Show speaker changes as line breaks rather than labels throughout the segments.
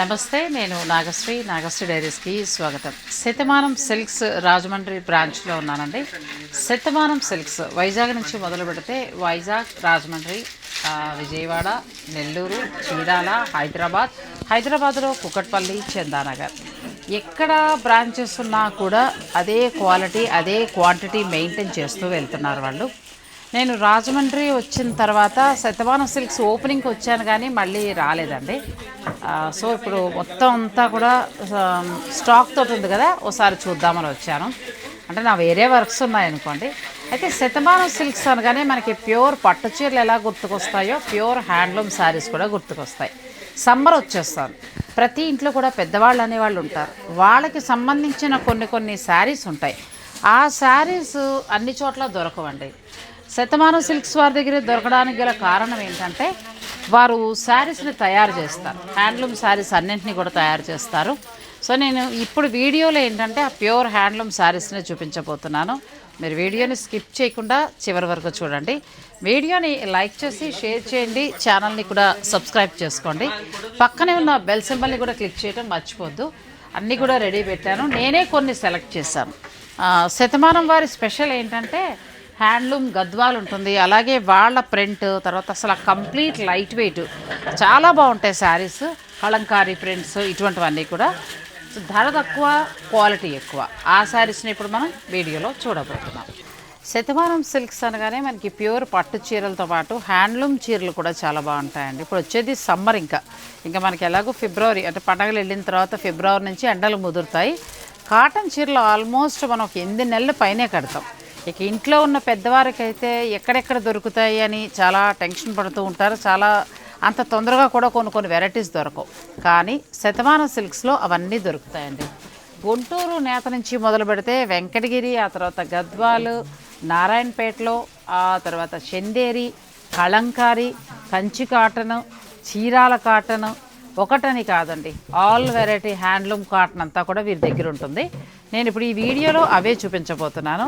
నమస్తే నేను నాగశ్రీ నాగశ్రీ డైరీస్కి స్వాగతం. శతమానం సిల్క్స్ రాజమండ్రి బ్రాంచ్లో ఉన్నానండి. శతమానం సిల్క్స్ వైజాగ్ నుంచి మొదలు పెడితే వైజాగ్ రాజమండ్రి విజయవాడ నెల్లూరు చీరాల హైదరాబాద్ హైదరాబాద్లో కుకట్పల్లి చందానగర్. ఎక్కడ బ్రాంచెస్ ఉన్నా కూడా అదే క్వాలిటీ అదే క్వాంటిటీ మెయింటైన్ చేస్తూ వెళ్తున్నారు వాళ్ళు. నేను రాజమండ్రి వచ్చిన తర్వాత శతమానం సిల్క్స్ ఓపెనింగ్కి వచ్చాను కానీ మళ్ళీ రాలేదండి. సో ఇప్పుడు మొత్తం అంతా కూడా స్టాక్ తోటి ఉంది కదా ఒకసారి చూద్దామని వచ్చాను. అంటే నా వేరే వర్క్స్ ఉన్నాయనుకోండి. అయితే శతమానం సిల్క్స్ అనగానే మనకి ప్యూర్ పట్టు చీరలు ఎలా గుర్తుకొస్తాయో ప్యూర్ హ్యాండ్లూమ్ శారీస్ కూడా గుర్తుకొస్తాయి. సమ్మర్ వచ్చేస్తాను. ప్రతి ఇంట్లో కూడా పెద్దవాళ్ళు అనేవాళ్ళు ఉంటారు. వాళ్ళకి సంబంధించిన కొన్ని కొన్ని శారీస్ ఉంటాయి. ఆ శారీస్ అన్ని చోట్ల దొరకవండి. శతమానం సిల్క్స్ వారి దగ్గర దొరకడానికి గల కారణం ఏంటంటే వారు శారీస్ని తయారు చేస్తారు. హ్యాండ్లూమ్ శారీస్ అన్నింటినీ కూడా తయారు చేస్తారు. సో నేను ఇప్పుడు వీడియోలో ఏంటంటే ఆ ప్యూర్ హ్యాండ్లూమ్ శారీస్ని చూపించబోతున్నాను. మీరు వీడియోని స్కిప్ చేయకుండా చివరి వరకు చూడండి. వీడియోని లైక్ చేసి షేర్ చేయండి. ఛానల్ని కూడా సబ్స్క్రైబ్ చేసుకోండి. పక్కనే ఉన్న బెల్ సింబల్ని కూడా క్లిక్ చేయడం మర్చిపోద్దు. అన్నీ కూడా రెడీ పెట్టాను. నేనే కొన్ని సెలెక్ట్ చేశాను. శతమానం వారి స్పెషల్ ఏంటంటే హ్యాండ్లూమ్ గద్వాలు ఉంటుంది. అలాగే వాళ్ళ ప్రింట్ తర్వాత అసలు కంప్లీట్ లైట్ వెయిట్. చాలా బాగుంటాయి శారీస్ కలంకారీ ప్రింట్స్ ఇటువంటివన్నీ కూడా. ధర తక్కువ క్వాలిటీ ఎక్కువ. ఆ శారీస్ని ఇప్పుడు మనం వీడియోలో చూడబోతున్నాం. శతమానం సిల్క్స్ అనగానే మనకి ప్యూర్ పట్టు చీరలతో పాటు హ్యాండ్లూమ్ చీరలు కూడా చాలా బాగుంటాయండి. ఇప్పుడు వచ్చేది సమ్మర్ ఇంకా. ఇంకా మనకి ఎలాగో ఫిబ్రవరి అంటే పండగలు వెళ్ళిన తర్వాత ఫిబ్రవరి నుంచి ఎండలు ముదురుతాయి. కాటన్ చీరలు ఆల్మోస్ట్ మనం ఒక ఎనిమిది నెలల పైనే కడతాం. ఇక ఇంట్లో ఉన్న పెద్దవారికైతే ఎక్కడెక్కడ దొరుకుతాయి అని చాలా టెన్షన్ పడుతూ ఉంటారు. చాలా అంత తొందరగా కూడా కొన్ని కొన్ని వెరైటీస్ దొరకవు. కానీ శతమానం సిల్క్స్లో అవన్నీ దొరుకుతాయండి. గుంటూరు నేత నుంచి మొదలు పెడితే వెంకటగిరి ఆ తర్వాత గద్వాలు నారాయణపేటలో ఆ తర్వాత చందేరి కళంకారి కంచి కాటను చీరాల కాటను ఒకటని కాదండి. ఆల్ వెరైటీ హ్యాండ్లూమ్ కాటన్ అంతా కూడా వీరి దగ్గర ఉంటుంది. నేను ఇప్పుడు ఈ వీడియోలో అవే చూపించబోతున్నాను.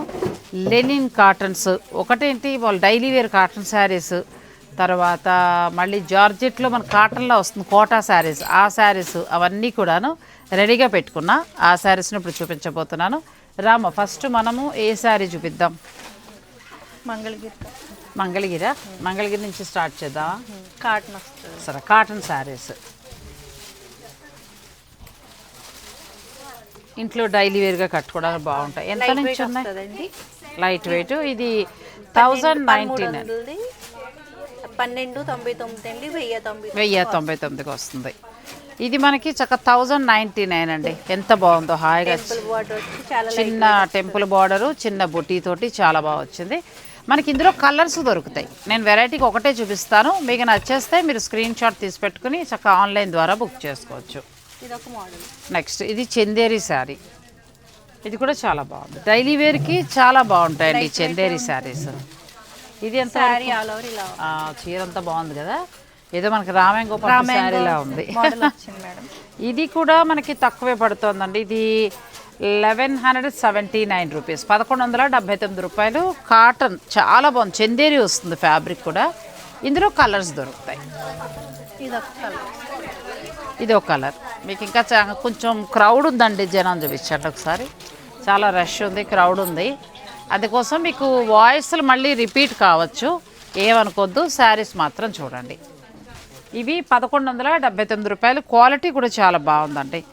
లెనిన్ కాటన్స్ ఒకటేంటి? వాళ్ళు డైలీ వేర్ కాటన్ శారీస్ తర్వాత మళ్ళీ జార్జెట్లో మన కాటన్లో వస్తుంది కోటా శారీస్ ఆ శారీస్ అవన్నీ కూడాను రెడీగా పెట్టుకున్నా ఆ శారీస్ని ఇప్పుడు చూపించబోతున్నాను. రామ ఫస్ట్ మనము ఏ శారీ చూపిద్దాం?
మంగళగిరి.
మంగళగిరి? మంగళగిరి నుంచి స్టార్ట్ చేద్దామా?
కాటన్ వస్తుంది.
సరే కాటన్ శారీస్ ఇంట్లో డైలీ వేర్గా కట్టుకోవడానికి బాగుంటాయి. ఎంత నుంచి ఉన్నాయి? లైట్ వెయిట్ ఇది థౌజండ్ నైంటీ నైన్
వందలది పన్నెండు తొంభై తొమ్మిది అండి వెయ్యి తొంభై
వెయ్యి తొంభై తొమ్మిదికి వస్తుంది. ఇది మనకి చక్క థౌజండ్ నైంటీ నైన్ అండి. ఎంత బాగుందో హాయిగా చిన్న టెంపుల్ బార్డరు చిన్న బుటీ తోటి చాలా బాగా వచ్చింది. మనకి ఇందులో కలర్స్ దొరుకుతాయి. నేను వెరైటీకి ఒకటే చూపిస్తాను. మీకు నచ్చేస్తే మీరు స్క్రీన్ షాట్ తీసి పెట్టుకుని చక్కగా ఆన్లైన్ ద్వారా బుక్ చేసుకోవచ్చు.
ఇది ఒక మోడల్.
నెక్స్ట్ ఇది చందేరి శారీ. ఇది కూడా చాలా బాగుంది. డైలీ వేర్కి చాలా బాగుంటాయండి చందేరి శారీస్. ఇది ఎంత
శారీ ఆల్ ఓవర్ ఇలా
ఆ, చీర అంతా బాగుంది కదా? ఏదో మనకి రామాయణ గోపాల్ శారీలా ఉంది. ఇది కూడా మనకి తక్కువే పడుతుందండి. ఇది eleven hundred seventy nine rupees. పదకొండు వందల డెబ్బై తొమ్మిది రూపాయలు. కాటన్ చాలా బాగుంది. చందేరి వస్తుంది ఫ్యాబ్రిక్ కూడా. ఇందులో కలర్స్ దొరుకుతాయి.
ఇది ఒక కలర్.
ఇది ఒక కలర్. మీకు ఇంకా చా- కొంచెం క్రౌడ్ ఉందండి జనం చూపించండి ఒకసారి. చాలా రష్ ఉంది క్రౌడ్ ఉంది. అందుకోసం మీకు వాయిస్లు మళ్ళీ రిపీట్ కావచ్చు. ఏమనుకోద్దు శారీస్ మాత్రం చూడండి. ఇవి పదకొండు వందల డెబ్బై తొమ్మిది రూపాయలు. క్వాలిటీ కూడా చాలా బాగుందండి.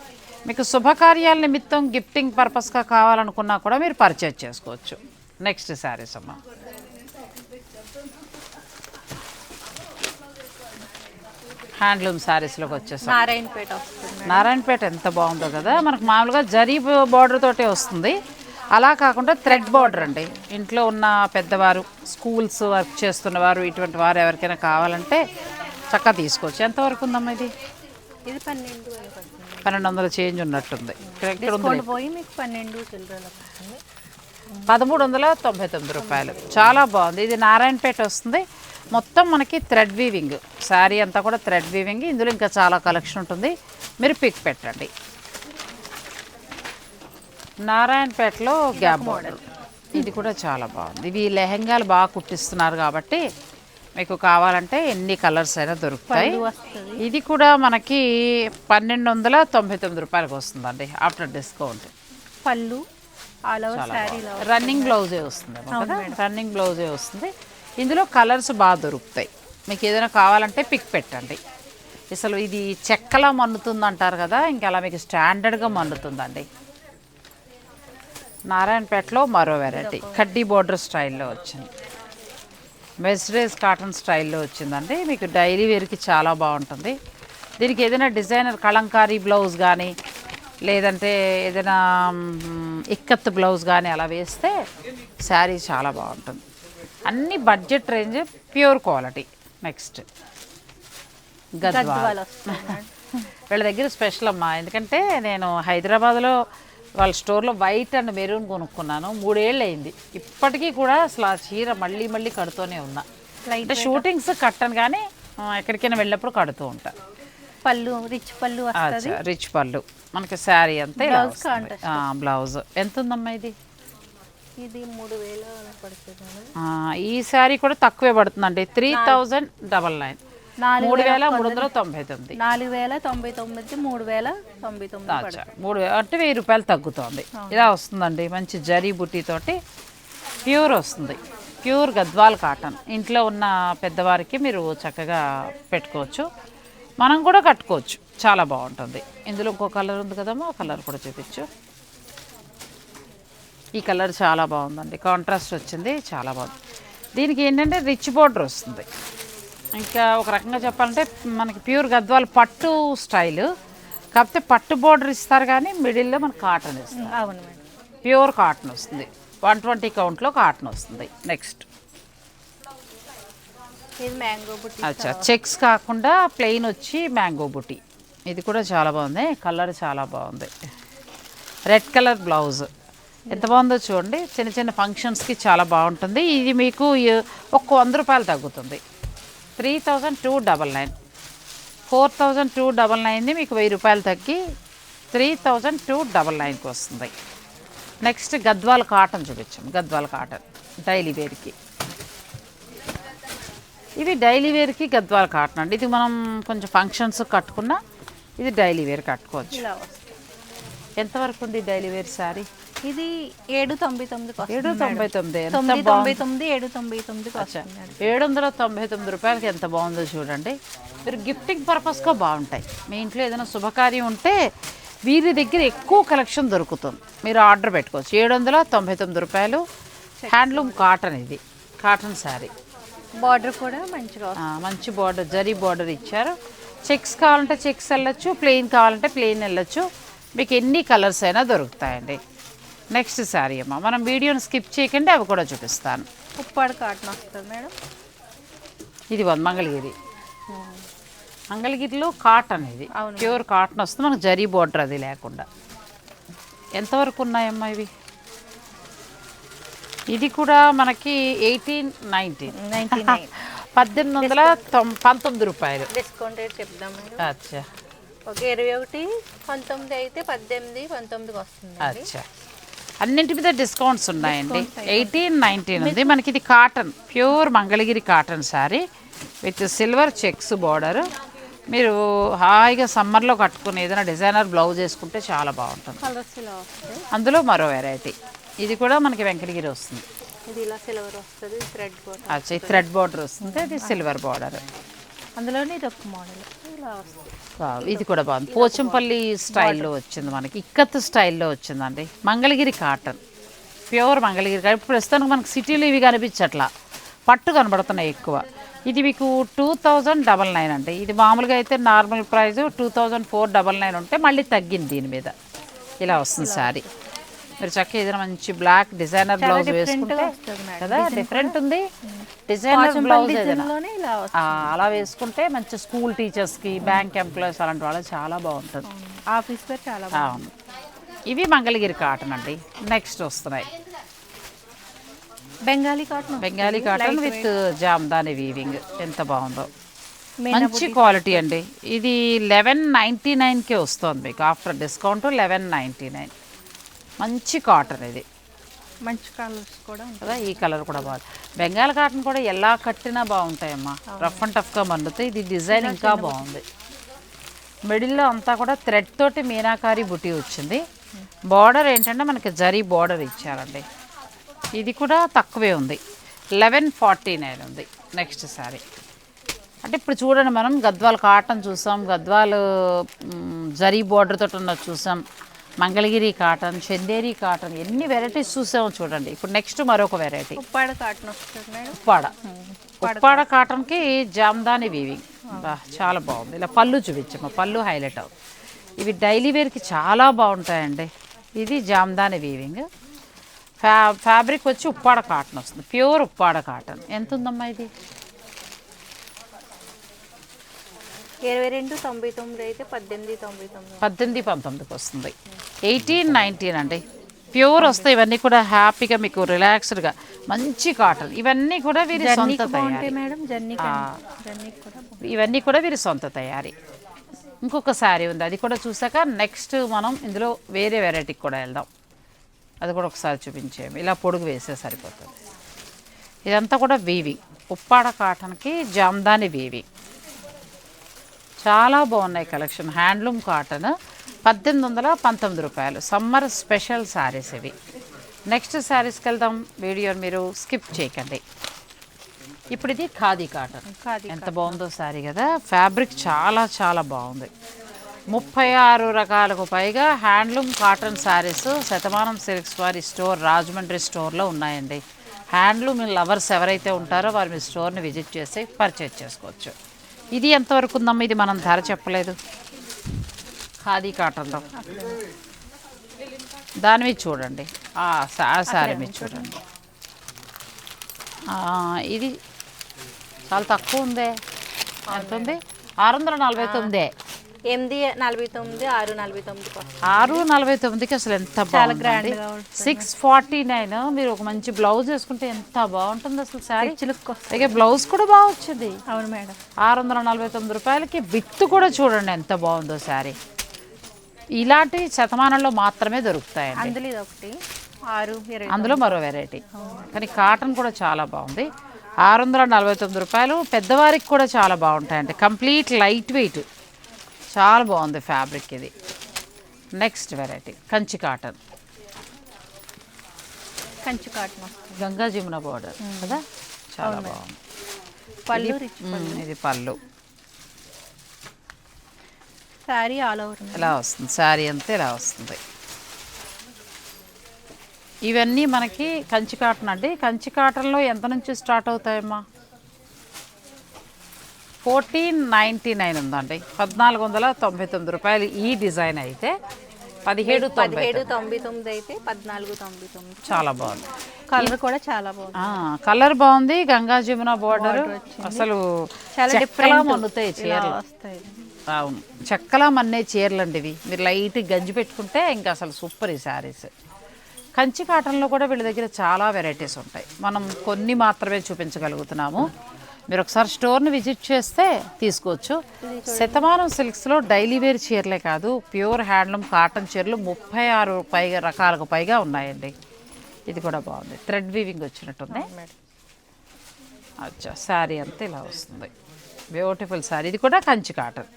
మీకు శుభకార్యాల నిమిత్తం గిఫ్టింగ్ పర్పస్గా కావాలనుకున్నా కూడా మీరు పర్చేజ్ చేసుకోవచ్చు. నెక్స్ట్ శారీస్ అమ్మ. హ్యాండ్లూమ్ శారీస్లోకి వచ్చేసాం.
నారాయణపేట
నారాయణపేట ఎంత బాగుందో కదా. మనకు మామూలుగా జరీ బార్డర్ తోటే వస్తుంది. అలా కాకుండా థ్రెడ్ బార్డర్ అండి. ఇంట్లో ఉన్న పెద్దవారు స్కూల్స్ వర్క్ చేస్తున్నవారు ఇటువంటి వారు ఎవరికైనా కావాలంటే చక్కగా తీసుకోవచ్చు. ఎంతవరకు ఉందమ్మా ఇది?
ఇది పన్నెండు
పన్నెండు వందల చేంజ్ ఉన్నట్టుంది.
పన్నెండు
పదమూడు వందల తొంభై తొమ్మిది రూపాయలు. చాలా బాగుంది. ఇది నారాయణపేట వస్తుంది. మొత్తం మనకి థ్రెడ్ వీవింగ్. శారీ అంతా కూడా థ్రెడ్ వీవింగ్. ఇందులో ఇంకా చాలా కలెక్షన్ ఉంటుంది. మీరు పిక్ పెట్టండి. నారాయణపేటలో గ్యాప్ మోడల్. ఇది కూడా చాలా బాగుంది. ఇవి లెహంగాలు బాగా కుట్టిస్తున్నారు కాబట్టి మీకు కావాలంటే ఎన్ని కలర్స్ అయినా దొరుకుతాయి. ఇది కూడా మనకి పన్నెండు వందల తొంభై తొమ్మిది రూపాయలకు వస్తుందండి. ఆఫ్టర్ డిస్కౌంట్
పళ్ళు
రన్నింగ్ బ్లౌజే వస్తుంది రన్నింగ్ బ్లౌజే వస్తుంది. ఇందులో కలర్స్ బాగా దొరుకుతాయి. మీకు ఏదైనా కావాలంటే పిక్ పెట్టండి. అసలు ఇది చెక్కలా మన్నుతుంది అంటారు కదా ఇంకా అలా మీకు స్టాండర్డ్గా మన్నుతుందండి నారాయణపేటలో మరో వెరైటీ కడ్డీ బోర్డర్ స్టైల్లో వచ్చింది. మెస్రేజ్ కాటన్ స్టైల్లో వచ్చిందండి. మీకు డైలీ వేర్కి చాలా బాగుంటుంది. దీనికి ఏదైనా డిజైనర్ కలంకారీ బ్లౌజ్ కానీ లేదంటే ఏదైనా ఇక్కత్ బ్లౌజ్ కానీ అలా వేస్తే శారీ చాలా బాగుంటుంది. అన్ని budget range pure quality next. Gadwal. వీళ్ళ దగ్గర స్పెషల్ అమ్మా ఎందుకంటే నేను హైదరాబాద్లో వాళ్ళ స్టోర్లో వైట్ అండ్ మెరూన్ కొనుక్కున్నాను. మూడేళ్ళు అయింది ఇప్పటికీ కూడా అసలు ఆ చీర మళ్ళీ మళ్ళీ కడుతూనే ఉన్నా. అంటే షూటింగ్స్ కట్టను కానీ ఎక్కడికైనా వెళ్ళినప్పుడు కడుతూ ఉంటా.
పళ్ళు రిచ్ పళ్ళు
రిచ్ పళ్ళు. మనకి శారీ అంతా బ్లౌజ్. ఎంత ఉందమ్మా ఇది?
ఇది మూడు వేలు అలా పడుతుంది మేడం.
ఆ, ఈ శారీ కూడా తక్కువే పడుతుందండి. Three thousand double nine. మూడు వేల మూడు వందల తొంభై తొమ్మిది.
నాలుగు వేల తొంభై తొమ్మిది మూడు వేల తొంభై తొమ్మిది
మూడు అంటే వెయ్యి రూపాయలు తగ్గుతోంది. ఇలా వస్తుందండి. మంచి జరీ బుట్టితోటి ప్యూర్ వస్తుంది. Pure Gadwal cotton. ఇంట్లో ఉన్న పెద్దవారికి మీరు చక్కగా పెట్టుకోవచ్చు. మనం కూడా కట్టుకోవచ్చు. చాలా బాగుంటుంది. ఇందులో ఇంకో కలర్ ఉంది కదమ్మా? ఆ కలర్ కూడా చూపించు. ఈ కలర్ చాలా బాగుందండి. కాంట్రాస్ట్ వచ్చింది చాలా బాగుంది. దీనికి ఏంటంటే రిచ్ బోర్డర్ వస్తుంది. ఇంకా ఒక రకంగా చెప్పాలంటే మనకి ప్యూర్ గద్వాల్ పట్టు స్టైల్. కాకపోతే పట్టు బోర్డర్ ఇస్తారు కానీ మిడిల్లో మనకు కాటన్ ఇస్తారు.
అవును మేడం.
ప్యూర్ కాటన్ వస్తుంది. వన్ ట్వంటీ కౌంట్లో కాటన్ వస్తుంది. నెక్స్ట్. అచ్చా. చెక్స్ కాకుండా ప్లెయిన్ వచ్చి మ్యాంగో బుటీ ఇది కూడా చాలా బాగుంది. కలర్ చాలా బాగుంది. Red colour blouse. ఎంత బాగుందో చూడండి. చిన్న చిన్న ఫంక్షన్స్కి చాలా బాగుంటుంది. ఇది మీకు ఒక్క వంద రూపాయలు తగ్గుతుంది. Three thousand two double nine four thousand two double నైన్ది మీకు వెయ్యి రూపాయలు తగ్గి త్రీ థౌజండ్ టూ డబల్ నైన్కి వస్తుంది. నెక్స్ట్ గద్వాల్ కాటన్ చూపించాం. గద్వాల్ కాటన్. డైలీ వేర్కి ఇవి డైలీ వేర్కి గద్వాల కాటన్ అండి. ఇది మనం కొంచెం ఫంక్షన్స్ కట్టుకున్నా ఇది డైలీ వేర్ కట్టుకోవచ్చు. ఎంతవరకు ఉంది డైలీ వేర్ శారీ
ఇది ఏడు తొంభై వస్తుంది
ఏడు తొంభై తొమ్మిది.
తొమ్మిది. తొంభై తొమ్మిది ఏడు తొంభై మేడం.
ఏడు వందల తొంభై తొమ్మిది రూపాయలకి ఎంత బాగుందో చూడండి. మీరు గిఫ్టింగ్ పర్పస్గా బాగుంటాయి. మీ ఇంట్లో ఏదైనా శుభకార్యం ఉంటే వీరి దగ్గర ఎక్కువ కలెక్షన్ దొరుకుతుంది. మీరు ఆర్డర్ పెట్టుకోవచ్చు. ఏడు వందల తొంభై తొమ్మిది రూపాయలు హ్యాండ్లూమ్ కాటన్ ఇది. కాటన్ శారీ.
బార్డర్ కూడా మంచిగా
మంచి బార్డర్ జరీ బార్డర్ ఇచ్చారు. చెక్స్ కావాలంటే చెక్స్ వెళ్ళొచ్చు ప్లెయిన్ కావాలంటే ప్లెయిన్ వెళ్ళొచ్చు. మీకు ఎన్ని కలర్స్ అయినా దొరుకుతాయండి. నెక్స్ట్ శారీ అమ్మ. మనం వీడియోని స్కిప్ చేయకండి అవి కూడా చూపిస్తాను.
ఉప్పాడు కాటన్ వస్తుంది మేడం.
ఇది వన్ మంగళగిరి. మంగళగిరిలో కాటన్ ఇది. ప్యూర్ కాటన్ వస్తుంది మనకు జరీ బార్డర్ అది లేకుండా. ఎంతవరకు ఉన్నాయమ్మా ఇవి? ఇది కూడా మనకి ఎయిటీన్ నైన్టీన్
నైన్టీ నైన్
పద్దెనిమిది వందల పంతొమ్మిది రూపాయలు.
డిస్కౌంట్ రేట్ చెప్దాం
అచ్చా.
ఒక ఇరవై ఒకటి పంతొమ్మిది అయితే పద్దెనిమిది పంతొమ్మిదికి వస్తుంది
అచ్చా. అన్నింటి మీద డిస్కౌంట్స్ ఉన్నాయండి. ఎయిటీన్ నైన్టీన్ ఉంది. మనకి ఇది cotton pure Mangalagiri cotton sari with silver checks border. మీరు హాయిగా సమ్మర్లో కట్టుకుని ఏదైనా డిజైనర్ బ్లౌజ్ వేసుకుంటే చాలా బాగుంటుంది. అందులో మరో వెరైటీ. ఇది కూడా మనకి వెంకటగిరి వస్తుంది. అచ్చా ఈ థ్రెడ్ బార్డర్ వస్తుంది. అది సిల్వర్ బార్డర్.
అందులోనే ఇది ఒక మోడల్.
ఇది కూడా బాగుంది. పోచంపల్లి స్టైల్లో వచ్చింది మనకి. ఇక్కత్ స్టైల్లో వచ్చిందండి. Mangalagiri cotton. Pure Mangalagiri cotton. ఇప్పుడు ప్రస్తుతానికి మనకి సిటీలో ఇవి కనిపించట్లా. పట్టు కనబడుతున్నాయి ఎక్కువ. ఇది మీకు టూ థౌజండ్ డబల్ నైన్ అండి. ఇది మామూలుగా అయితే normal price two thousand four double nine ఉంటే మళ్ళీ తగ్గింది దీని మీద. ఇలా వస్తుంది శారీ. మీరు చక్కగా ఏదైనా మంచి బ్లాక్ డిజైనర్ బ్లౌజ్ వేసుకుంటే. కదా డిఫరెంట్ ఉంది. డిజైనర్ బ్లౌజ్ ఏదైనా. అలా వేసుకుంటే మంచి స్కూల్ టీచర్స్కి బ్యాంక్ ఎంప్లాయీస్ అలాంటి వాళ్ళకి చాలా బాగుంటుంది.
ఆఫీస్ వేర్ చాలా
అవును. ఇవి మంగళగిరి కాటన్ అండి. నెక్స్ట్ వస్తున్నాయి.
Bengali cotton
Bengali cotton with Jamdani weaving ఎంత బాగుందో. మంచి క్వాలిటీ అండి. ఇది లెవెన్ నైంటీ నైన్కే వస్తుంది మీకు. After discount eleven ninety nine. మంచి కాటన్ ఇది.
మంచి కలర్స్ కూడా
కదా ఈ కలర్ కూడా బాగుంది. బెంగాల్ కాటన్ కూడా ఎలా కట్టినా బాగుంటాయమ్మా. రఫ్ అండ్ టఫ్గా మన్నుతాయి ఇది డిజైన్ ఇంకా బాగుంది. మిడిల్లో అంతా కూడా థ్రెడ్ తోటి మీనాకారి బుటీ వచ్చింది. బార్డర్ ఏంటంటే మనకి జరీ బార్డర్ ఇచ్చారండి. ఇది కూడా తక్కువే ఉంది. లెవెన్ ఫార్టీ నైన్ ఉంది నెక్స్ట్ శారీ అంటే ఇప్పుడు చూడండి మనం గద్వాల్ కాటన్ చూసాం గద్వాల్ జరీ బార్డర్ తోటి ఉన్నది చూసాం. మంగళగిరి కాటన్ చందేరి కాటన్ ఎన్ని వెరైటీస్ చూసామో చూడండి. ఇప్పుడు నెక్స్ట్ మరొక వెరైటీ
ఉప్పాడ కాటన్
ఉప్పాడ. ఉప్పాడ కాటన్కి జామ్దాని వీవింగ్ చాలా బాగుంది. ఇలా పళ్ళు చూపించమ్మా పళ్ళు హైలైట్ అవుతుంది ఇవి డైలీ వేర్కి చాలా బాగుంటాయండి. ఇది జామ్దాని వీవింగ్ ఫ్యా ఫ్యాబ్రిక్ వచ్చి ఉప్పాడ కాటన్ వస్తుంది. Pure Uppada cotton. ఎంత ఉందమ్మా ఇది?
ఇరవై రెండు తొంభై తొమ్మిది అయితే పద్దెనిమిది తొంభై తొమ్మిది.
పద్దెనిమిది పంతొమ్మిదికి వస్తుంది. ఎయిటీన్ నైన్టీన్ అండి. ప్యూర్ వస్తాయి ఇవన్నీ కూడా హ్యాపీగా మీకు రిలాక్స్డ్గా మంచి కాటన్. ఇవన్నీ కూడా వీరి సొంత తయారీ. ఇవన్నీ కూడా వీరి సొంత తయారీ. ఇంకొక శారీ ఉంది అది కూడా చూసాక నెక్స్ట్ మనం ఇందులో వేరే వెరైటీకి కూడా వెళ్దాం. అది కూడా ఒకసారి చూపించేయం ఇలా పొడుగు వేసే సరిపోతుంది. ఇదంతా కూడా వీవింగ్ ఉప్పాడ కాటన్కి జామ్దాని వీవింగ్ చాలా బాగున్నాయి కలెక్షన్. హ్యాండ్లూమ్ కాటన్ పద్దెనిమిది వందల పంతొమ్మిది రూపాయలు. సమ్మర్ స్పెషల్ శారీస్ ఇవి. నెక్స్ట్ శారీస్కి వెళ్దాం. వీడియోని మీరు స్కిప్ చేయకండి. ఇప్పుడు ఇది ఖాదీ కాటన్.
ఖాదీ
ఎంత బాగుందో శారీ కదా. ఫ్యాబ్రిక్ చాలా చాలా బాగుంది. ముప్పై ఆరు రకాలకు పైగా handloom cotton saris Shatamanam silks వారి స్టోర్ రాజమండ్రి స్టోర్లో ఉన్నాయండి. హ్యాండ్లూమ్ లవర్స్ ఎవరైతే ఉంటారో వారు మీ స్టోర్ని విజిట్ చేసి పర్చేజ్ చేసుకోవచ్చు. ఇది ఎంతవరకు ఉందమ్మా? ఇది మనం ధర చెప్పలేదు. ఖాదీ కాటన్లో. దాని మీద చూడండి. ఆ సా- శారీ మీద చూడండి. ఇది చాలా తక్కువ ఉందే. ఎంత ఉంది? ఆరు వందల నలభై తొమ్మిదే.
ఎనిమిది నలభై తొమ్మిది ఆరు నలభై వస్తుంది
ఆరు నలభై తొమ్మిదికి అసలు ఎంత
గ్రాండ్గా ఉంటుంది.
సిక్స్ ఫార్టీ నైన్ మీరు ఒక మంచి బ్లౌజ్ వేసుకుంటే ఎంత బాగుంటుంది అసలు శారీ అలాగే బ్లౌజ్ కూడా బాగా వచ్చింది
అవును మేడం.
ఆరు వందల నలభై తొమ్మిది రూపాయలకి విత్ కూడా చూడండి ఎంత బాగుందో శారీ ఇలాంటి శతమానంలో మాత్రమే దొరుకుతాయండి.
అందులో ఇది ఒకటి ఆరు
అందులో మరో వెరైటీ కానీ కాటన్ కూడా చాలా బాగుంది. ఆరు వందల నలభై తొమ్మిది రూపాయలు పెద్దవారికి కూడా చాలా బాగుంటాయండి. కంప్లీట్ లైట్ వెయిట్ చాలా బాగుంది ఫ్యాబ్రిక్ ఇది. Next variety Kanchi cotton
Kanchi cotton
Ganga Jamuna border కదా? చాలా బాగుంది.
పళ్ళు
ఇది పళ్ళు.
శారీ ఆల్ ఓవర్
ఇలా వస్తుంది? శారీ అంతా ఇలా వస్తుంది? ఇవన్నీ మనకి కంచి కాటన్ అండి. కంచి కాటన్లో ఎంత నుంచి స్టార్ట్ అవుతాయమ్మా? ఫోర్టీన్ నైంటీ నైన్ ఉందండి. పద్నాలుగు వందల తొంభై తొమ్మిది రూపాయలు ఈ డిజైన్ అయితే. పదిహేడు
పదిహేడు తొంభై తొమ్మిది అయితే పద్నాలుగు తొంభై తొమ్మిది.
చాలా బాగుంది.
కలర్ కూడా చాలా బాగుంది.
కలర్ బాగుంది. గంగా జమున బార్డర్ అసలు
చాలా
చెక్కలా
డిఫరెంట్
మన్నుతాయి చీరలు.
వస్తాయి.
అవును. చెక్కలా మన్నే చీరలు అండి ఇవి. మీరు లైట్ గంజి పెట్టుకుంటే ఇంకా అసలు సూపర్ ఈ శారీస్ కంచి కాటన్లో కూడా వీళ్ళ దగ్గర చాలా వెరైటీస్ ఉంటాయి. మనం కొన్ని మాత్రమే చూపించగలుగుతున్నాము. మీరు ఒకసారి స్టోర్ని విజిట్ చేస్తే తీసుకోవచ్చు. శతమానం సిల్క్స్లో డైలీ వేర్ చీరలే కాదు ప్యూర్ హ్యాండ్లూమ్ కాటన్ చీరలు ముప్పై ఆరు పైగా రకాలకు పైగా ఉన్నాయండి. ఇది కూడా బాగుంది. థ్రెడ్ వీవింగ్ వచ్చినట్టుంది. అచ్చా శారీ అంతా ఇలా వస్తుంది. బ్యూటిఫుల్ శారీ. ఇది కూడా కంచి కాటన్.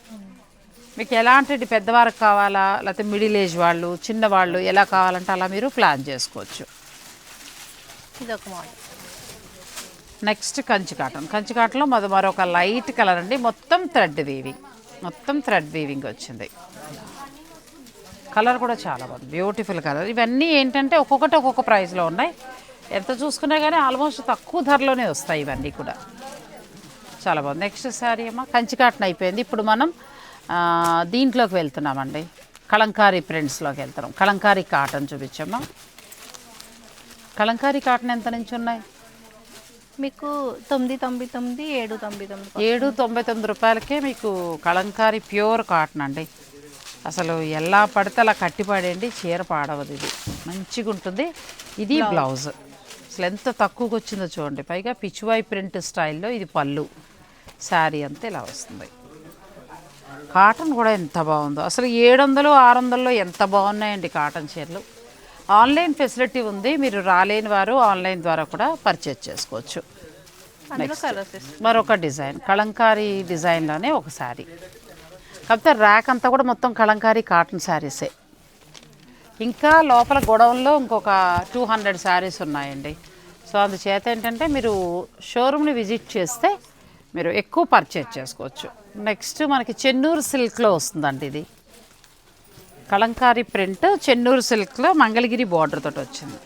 మీకు ఎలాంటి పెద్దవారికి కావాలా లేకపోతే మిడిల్ ఏజ్ వాళ్ళు చిన్నవాళ్ళు ఎలా కావాలంటే అలా మీరు ప్లాన్ చేసుకోవచ్చు.
ఇది ఒక model.
Next Kanchi cotton Kanchi కాటన్లో మొద మరొక లైట్ కలర్ అండి. మొత్తం థ్రెడ్ వీవింగ్. మొత్తం థ్రెడ్ వీవింగ్ వచ్చింది. కలర్ కూడా చాలా బాగుంది. Beautiful colour. ఇవన్నీ ఏంటంటే ఒక్కొక్కటి ఒక్కొక్క ప్రైస్లో ఉన్నాయి. ఎంత చూసుకున్నా కానీ ఆల్మోస్ట్ తక్కువ ధరలోనే వస్తాయి ఇవన్నీ కూడా. చాలా బాగుంది. నెక్స్ట్ శారీ అమ్మ కంచి కాటన్ అయిపోయింది. ఇప్పుడు మనం దీంట్లోకి వెళ్తున్నామండి. కలంకారీ ప్రింట్స్లోకి వెళ్తున్నాం. కలంకారీ కాటన్ చూపించమ్మా. కలంకారీ కాటన్ ఎంత నుంచి ఉన్నాయి?
మీకు తొమ్మిది తొంభై తొమ్మిది ఏడు తొంభై తొమ్మిది
ఏడు తొంభై తొమ్మిది రూపాయలకే మీకు కలంకారీ ప్యూర్ కాటన్ అండి. అసలు ఎలా పడితే అలా కట్టిపడేయండి చీర పాడవదు ఇది. మంచిగా ఉంటుంది. ఇది బ్లౌజ్. అసలు ఎంత తక్కువకి వచ్చిందో చూడండి. పైగా పిచ్చువాయి ప్రింట్ స్టైల్లో ఇది పళ్ళు. శారీ అంతా ఇలా వస్తుంది. కాటన్ కూడా ఎంత బాగుందో. అసలు ఏడు వందలు ఆరు వందల్లో ఎంత బాగున్నాయండి కాటన్ చీరలు. ఆన్లైన్ ఫెసిలిటీ ఉంది మీరు రాలేని వారు ఆన్లైన్ ద్వారా కూడా పర్చేజ్ చేసుకోవచ్చు. మరొక డిజైన్ కలంకారీ డిజైన్లోనే ఒక శారీ. కాకపోతే ర్యాక్ అంతా కూడా మొత్తం కలంకారీ కాటన్ శారీసే ఇంకా లోపల గొడవల్లో ఇంకొక టూ హండ్రెడ్ శారీస్ ఉన్నాయండి. సో అందుచేత ఏంటంటే మీరు షోరూమ్ని విజిట్ చేస్తే మీరు ఎక్కువ పర్చేజ్ చేసుకోవచ్చు. నెక్స్ట్ మనకి చెన్నూరు సిల్క్లో వస్తుందండి ఇది. కలంకారీ ప్రింట్ చెన్నూరు సిల్క్లో మంగళగిరి బార్డర్ తోటి వచ్చింది.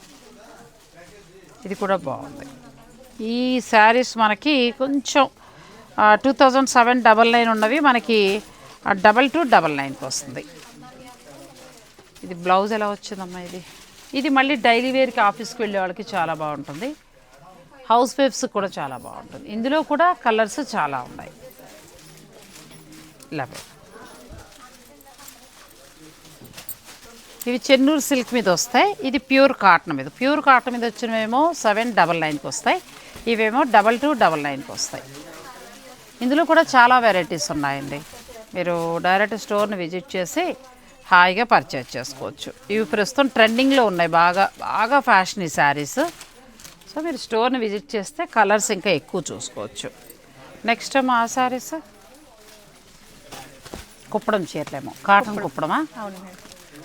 ఇది కూడా బాగుంది. ఈ శారీస్ మనకి కొంచెం two thousand seven double nine ఉన్నవి మనకి డబల్ టూ డబల్ నైన్కి వస్తుంది. ఇది బ్లౌజ్ ఎలా వచ్చిందమ్మా ఇది? ఇది మళ్ళీ డైలీ వేర్కి ఆఫీస్కి వెళ్ళే వాళ్ళకి చాలా బాగుంటుంది. హౌస్ వైఫ్స్ కూడా చాలా బాగుంటుంది. ఇందులో కూడా కలర్స్ చాలా ఉన్నాయి. ఇలా ఇవి చెన్నూరు సిల్క్ మీద వస్తాయి. ఇది ప్యూర్ కాటన్ మీద. ప్యూర్ కాటన్ మీద వచ్చినవేమో సెవెన్ డబల్ నైన్కి వస్తాయి. ఇవేమో డబల్ టూ డబల్ నైన్కి వస్తాయి. ఇందులో కూడా చాలా వెరైటీస్ ఉన్నాయండి. మీరు డైరెక్ట్ స్టోర్ని విజిట్ చేసి హాయిగా పర్చేజ్ చేసుకోవచ్చు. ఇవి ప్రస్తుతం ట్రెండింగ్లో ఉన్నాయి. బాగా బాగా ఫ్యాషన్ ఈ శారీస్. సో మీరు స్టోర్ని విజిట్ చేస్తే కలర్స్ ఇంకా ఎక్కువ చూసుకోవచ్చు. నెక్స్ట్ మా శారీస్. కుప్పడం చీరలేమో. కాటన్ కుప్పడమా?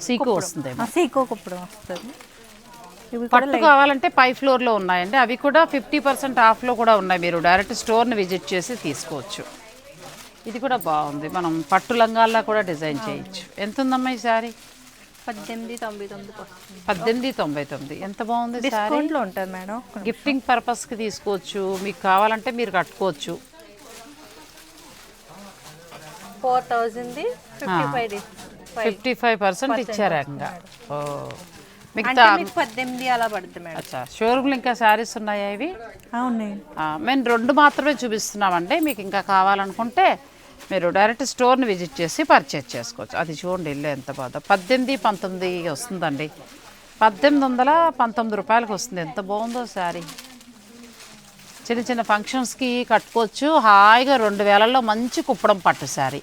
సీకు వస్తుందేమో.
సీకో కుప్పడం వస్తుంది.
పట్టు కావాలంటే పై ఫ్లోర్లో ఉన్నాయండి. అవి కూడా ఫిఫ్టీ పర్సెంట్ ఆఫ్లో కూడా ఉన్నాయి మీరు. డైరెక్ట్ స్టోర్ని విజిట్ చేసి తీసుకోవచ్చు. ఇది కూడా బాగుంది. మనం పట్టు లంగాల్లో కూడా డిజైన్ చేయొచ్చు. ఎంత ఉందమ్మా ఈ శారీ?
పద్దెనిమిది తొంభై వస్తుంది
పద్దెనిమిది తొంభై తొమ్మిది. ఎంత బాగుంది శారీ?
డిస్కౌంట్లో ఉంటుంది మేడం.
గిఫ్టింగ్ పర్పస్కి తీసుకోవచ్చు. మీకు కావాలంటే మీరు కట్టుకోవచ్చు.
Four థౌజండ్ది fifty five
fifty five percent ఇచ్చారు ఏకంగా ఓ. మిగతా
పద్దెనిమిది అలా పడుతుంది మేడం.
అచ్చా. షోరూమ్లో ఇంకా శారీస్ ఉన్నాయా ఇవి? మేము రెండు మాత్రమే చూపిస్తున్నామండి. మీకు ఇంకా కావాలనుకుంటే మీరు డైరెక్ట్ స్టోర్ని విజిట్ చేసి పర్చేజ్ చేసుకోవచ్చు. అది చూడండి ఇల్లు ఎంత బాధ పద్దెనిమిది పంతొమ్మిది వస్తుందండి. పద్దెనిమిది వందల పంతొమ్మిది రూపాయలకి వస్తుంది. ఎంత బాగుందో శారీ. చిన్న చిన్న ఫంక్షన్స్కి కట్టుకోవచ్చు. హాయిగా రెండు వేలల్లో మంచి కుప్పడం పట్టు శారీ.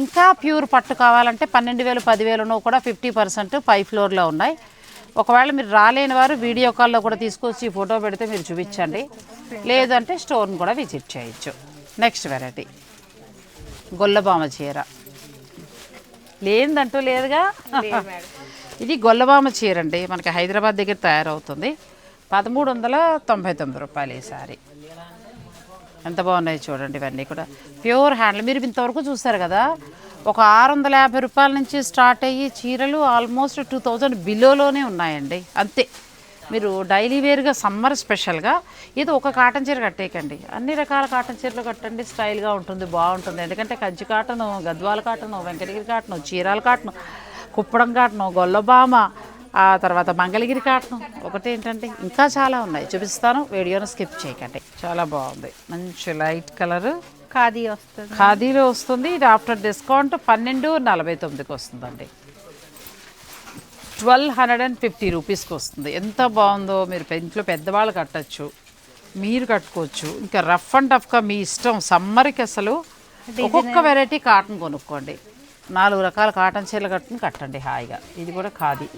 ఇంకా ప్యూర్ పట్టు కావాలంటే పన్నెండు వేలు పదివేలను కూడా ఫిఫ్టీ పర్సెంట్ పై ఫ్లోర్లో ఉన్నాయి. ఒకవేళ మీరు రాలేని వారు వీడియో కాల్లో కూడా తీసుకొచ్చి ఫోటో పెడితే మీరు చూపించండి. లేదంటే స్టోర్ని కూడా విజిట్ చేయొచ్చు. నెక్స్ట్ వెరైటీ గొల్లబామ చీర. లేదంటూ లేదుగా. ఇది గొల్లబామ చీర అండి మనకి హైదరాబాద్ దగ్గర తయారవుతుంది. పదమూడు వందల తొంభై తొమ్మిది రూపాయలు ఈ సారీ ఎంత బాగున్నాయి చూడండి ఇవన్నీ కూడా. ప్యూర్ హ్యాండ్లు మీరు ఇంతవరకు చూసారు కదా ఒక ఆరు వందల యాభై రూపాయల నుంచి స్టార్ట్ అయ్యి చీరలు ఆల్మోస్ట్ టూ థౌజండ్ బిలోలోనే ఉన్నాయండి. అంతే. మీరు డైలీ వేర్గా సమ్మర్ స్పెషల్గా ఇది ఒక కాటన్ చీర కట్టేయకండి. అన్ని రకాల కాటన్ చీరలు కట్టండి స్టైల్గా ఉంటుంది బాగుంటుంది. ఎందుకంటే Kanchi cotton Gadwal cotton Venkatagiri cotton Chirala cotton Kuppadam cotton Gollabhama ఆ తర్వాత మంగళగిరి కాటను ఒకటి ఏంటంటే ఇంకా చాలా ఉన్నాయి. చూపిస్తాను. వీడియోను స్కిప్ చేయకండి. చాలా బాగుంది. మంచి లైట్ కలర్.
ఖాదీ వస్తుంది.
ఖాదీలో వస్తుంది. ఇది ఆఫ్టర్ డిస్కౌంట్ పన్నెండు నలభై తొమ్మిదికి వస్తుందండి. ట్వెల్వ్ హండ్రెడ్ అండ్ ఫిఫ్టీ రూపీస్కి వస్తుంది. ఎంత బాగుందో మీరు ఇంట్లో పెద్దవాళ్ళు కట్టచ్చు మీరు కట్టుకోవచ్చు. ఇంకా రఫ్ అండ్ టఫ్గా మీ ఇష్టం సమ్మర్కి అసలు ఒక్కొక్క వెరైటీ కాటన్ కొనుక్కోండి. నాలుగు రకాల కాటన్ చీరలు కట్టుకుని కట్టండి హాయిగా. ఇది కూడా ఖాదీ.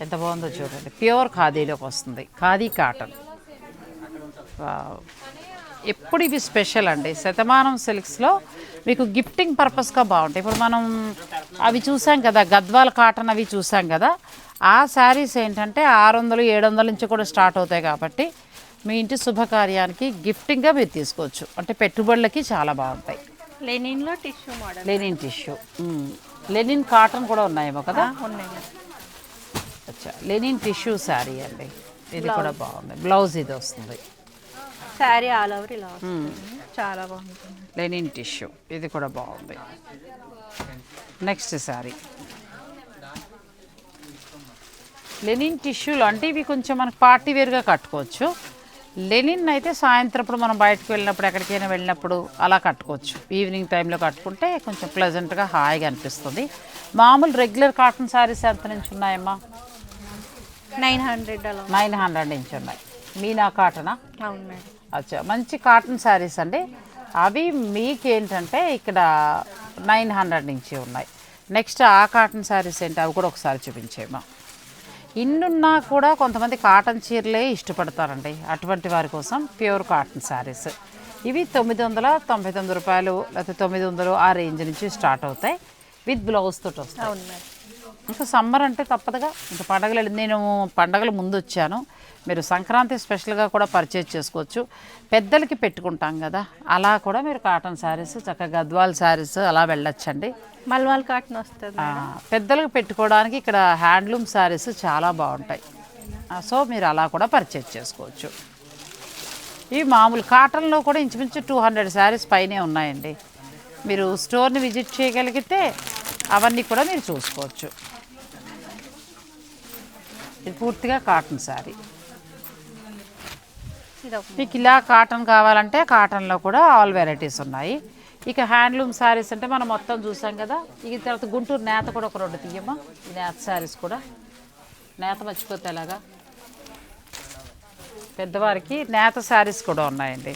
ఎంత బాగుందో చూడండి. ప్యూర్ ఖాదీలోకి వస్తుంది. ఖాదీ కాటన్. ఎప్పుడు ఇవి స్పెషల్ అండి. శతమానం సిల్క్స్లో మీకు గిఫ్టింగ్ పర్పస్గా బాగుంటాయి. ఇప్పుడు మనం అవి చూసాం కదా గద్వాల కాటన్ అవి చూసాం కదా ఆ శారీస్ ఏంటంటే ఆరు వందలు ఏడు వందల నుంచి కూడా స్టార్ట్ అవుతాయి కాబట్టి మీ ఇంటి శుభకార్యానికి గిఫ్టింగ్గా మీరు తీసుకోవచ్చు. అంటే పెట్టుబడులకి చాలా బాగుంటాయి.
లెనిన్లో tissue model.
Linen tissue. Linen cotton కూడా ఉన్నాయేమో కదా?
ఉన్నాయి.
అచ్చా. లెనిన్ టిష్యూ శారీ అండి. ఇది కూడా బాగుంది. బ్లౌజ్ ఇది వస్తుంది.
శారీ ఆల్ ఓవర్ ఇలా వస్తుంది. చాలా బాగుంటుంది.
Linen tissue. ఇది కూడా బాగుంది. నెక్స్ట్ శారీ. లెనిన్ టిష్యూలు అంటే ఇవి కొంచెం మనకు పార్టీ వేర్గా కట్టుకోవచ్చు. లెనిన్ అయితే సాయంత్రప్పుడు మనం బయటకు వెళ్ళినప్పుడు ఎక్కడికైనా వెళ్ళినప్పుడు అలా కట్టుకోవచ్చు. ఈవినింగ్ టైంలో కట్టుకుంటే కొంచెం ప్లెజెంట్గా హాయిగా అనిపిస్తుంది. మామూలు రెగ్యులర్ కాటన్ శారీస్ ఎంత నుంచి ఉన్నాయమ్మా?
నైన్ హండ్రెడ్
నైన్ హండ్రెడ్ నుంచి ఉన్నాయి. మీనా కాటనా అచ్చా మంచి కాటన్ శారీస్ అండి. అవి మీకేంటంటే ఇక్కడ నైన్ హండ్రెడ్ నుంచి ఉన్నాయి. నెక్స్ట్ ఆ కాటన్ శారీస్ ఏంటి? అవి కూడా ఒకసారి చూపించేమా ఇన్నున్నా కూడా కొంతమంది కాటన్ చీరలే ఇష్టపడతారండి. అటువంటి వారి కోసం ప్యూర్ కాటన్ శారీస్. ఇవి తొమ్మిది వందల తొంభై తొమ్మిది రూపాయలు లేకపోతే తొమ్మిది వందలు ఆ రేంజ్ నుంచి స్టార్ట్ అవుతాయి. విత్ బ్లౌజ్ తోటి వస్తాయి. ఇంకా సమ్మర్ అంటే తప్పదుగా. ఇంకా పండగలు నేను పండగల ముందు వచ్చాను. మీరు సంక్రాంతి స్పెషల్గా కూడా పర్చేజ్ చేసుకోవచ్చు. పెద్దలకి పెట్టుకుంటాం కదా. అలా కూడా మీరు కాటన్ శారీస్ చక్కగా గద్వాల్ శారీస్ అలా వెళ్ళొచ్చండి.
మల్వాల్ కాటన్ వస్తుంది
పెద్దలకు పెట్టుకోవడానికి ఇక్కడ హ్యాండ్లూమ్ శారీస్ చాలా బాగుంటాయి. సో మీరు అలా కూడా పర్చేజ్ చేసుకోవచ్చు. ఇవి మామూలు కాటన్లో కూడా ఇంచుమించు టూ హండ్రెడ్ శారీస్ పైనే ఉన్నాయండి. మీరు స్టోర్ని విజిట్ చేయగలిగితే అవన్నీ కూడా మీరు చూసుకోవచ్చు. ఇది పూర్తిగా కాటన్ శారీ. మీకు ఇలా కాటన్ కావాలంటే కాటన్లో కూడా ఆల్ వెరైటీస్ ఉన్నాయి. ఇక హ్యాండ్లూమ్ శారీస్ అంటే మనం మొత్తం చూసాం కదా. ఇక తర్వాత గుంటూరు నేత కూడా ఒక రెండు తీయమ్మా. ఈ నేత శారీస్ కూడా. నేత మర్చిపోతే ఎలాగా? పెద్దవారికి నేత శారీస్ కూడా ఉన్నాయండి.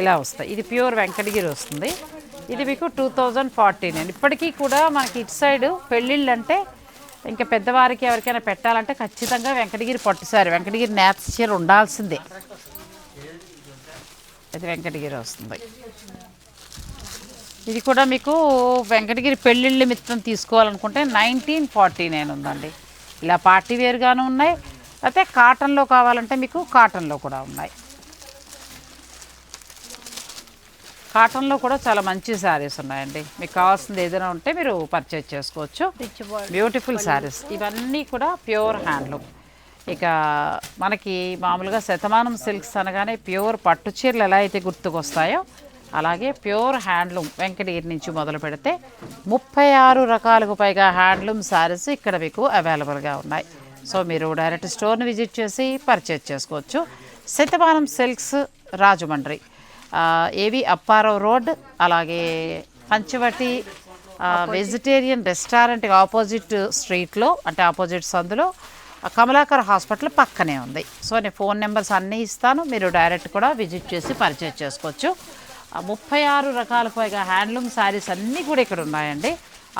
ఇలా వస్తాయి. ఇది ప్యూర్ వెంకటగిరి వస్తుంది. ఇది మీకు టూ థౌజండ్ ఫార్టీన్ అండి. ఇప్పటికీ కూడా మనకి ఇటు సైడ్ పెళ్ళిళ్ళు అంటే ఇంకా పెద్దవారికి ఎవరికైనా పెట్టాలంటే ఖచ్చితంగా వెంకటగిరి పట్టు వెంకటగిరి నేత చీర ఉండాల్సిందే. ఇది వెంకటగిరి వస్తుంది. ఇది కూడా మీకు వెంకటగిరి పెళ్ళిళ్ళ మిత్రం తీసుకోవాలనుకుంటే నైన్టీన్ ఫార్టీ నైన్ ఉందండి. ఇలా పార్టీ వేరుగాను ఉన్నాయి. అయితే కాటన్లో కావాలంటే మీకు కాటన్లో కూడా ఉన్నాయి. కాటన్లో కూడా చాలా మంచి శారీస్ ఉన్నాయండి. మీకు కావాల్సింది ఏదైనా ఉంటే మీరు పర్చేజ్ చేసుకోవచ్చు. బ్యూటిఫుల్ శారీస్ ఇవన్నీ కూడా ప్యూర్ హ్యాండ్లూమ్ ఇక మనకి మామూలుగా శతమానం సిల్క్స్ అనగానే ప్యూర్ పట్టు చీరలు ఎలా అయితే గుర్తుకొస్తాయో అలాగే ప్యూర్ హ్యాండ్లూమ్ వెంకటగిరి నుంచి మొదలు పెడితే ముప్పై ఆరు రకాలకు పైగా హ్యాండ్లూమ్ శారీస్ ఇక్కడ మీకు అవైలబుల్గా ఉన్నాయి. సో మీరు డైరెక్ట్ స్టోర్ని విజిట్ చేసి పర్చేజ్ చేసుకోవచ్చు. Shatamanam silks Rajahmundry. AV Apparao road అలాగే పంచవటి వెజిటేరియన్ రెస్టారెంట్ ఆపోజిట్ స్ట్రీట్లో అంటే ఆపోజిట్ సందులో కమలాకర్ హాస్పిటల్ పక్కనే ఉంది. సో నేను ఫోన్ నెంబర్స్ అన్నీ ఇస్తాను. మీరు డైరెక్ట్ కూడా విజిట్ చేసి పర్చేజ్ చేసుకోవచ్చు. ముప్పై ఆరు రకాల పైగా హ్యాండ్లూమ్ శారీస్ అన్నీ కూడా ఇక్కడ ఉన్నాయండి.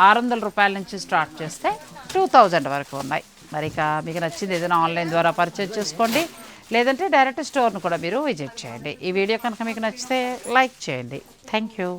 ఆరు వందల రూపాయల నుంచి స్టార్ట్ చేస్తే టూ థౌజండ్ వరకు ఉన్నాయి. మరి ఇక మీకు నచ్చింది ఏదైనా ఆన్లైన్ ద్వారా పర్చేజ్ చేసుకోండి. లేదంటే డైరెక్ట్ స్టోర్ను కూడా మీరు విజిట్ చేయండి. ఈ వీడియో కనుక మీకు నచ్చితే లైక్ చేయండి. Thank you.